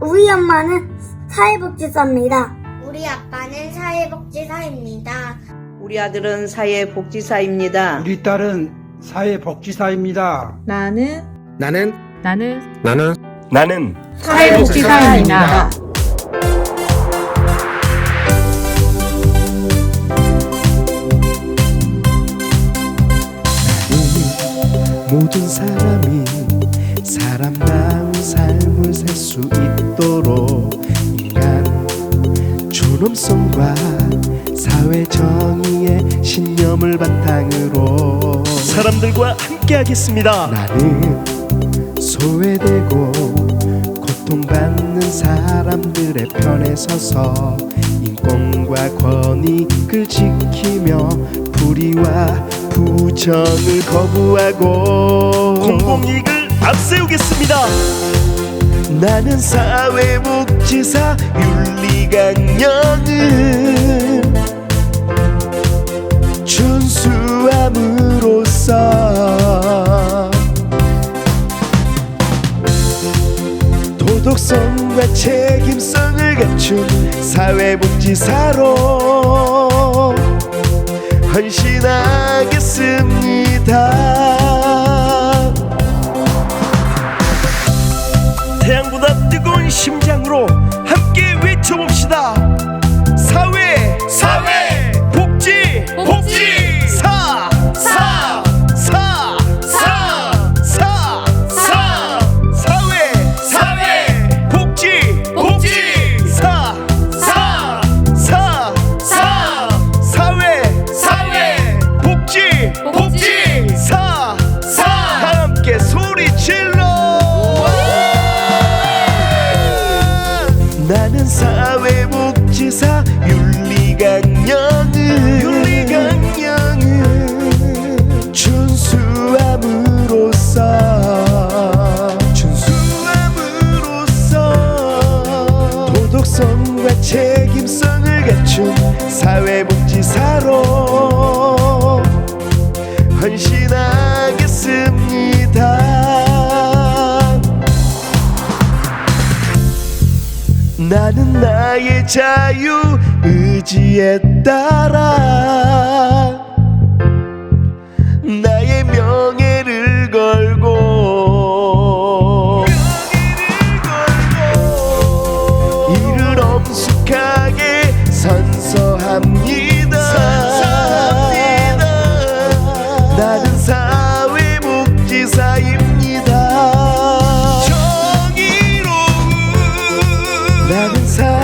우리 엄마는 사회복지사입니다. 우리 아빠는 사회복지사입니다. 우리 아들은 사회복지사입니다. 우리 딸은 사회복지사입니다. 나는 나는 나는 나는 나는 사회복지사입니다. 모든 사람이 살수 있도록 인간 존엄성과 사회 정의의 신념을 바탕으로 사람들과 함께하겠습니다. 나는 소외되고 고통받는 사람들의 편에 서서 인권과 권익을 지키며 불의와 부정을 거부하고 공공이익을 앞세우겠습니다. 나는 사회복지사 윤리강령을 준수함으로써 도덕성과 책임성을 갖춘 사회복지사로 헌신하겠습니다. 사회복지사 윤리강령을 윤리강령을 준수함으로써 준수함으로써 도덕성과 책임성을 갖춘 사회복지사로 나는 나의 자유 의지에 따라 나의 명예를 걸고 이를 엄숙하게 선서합니다. 나는 사회복지사 정의로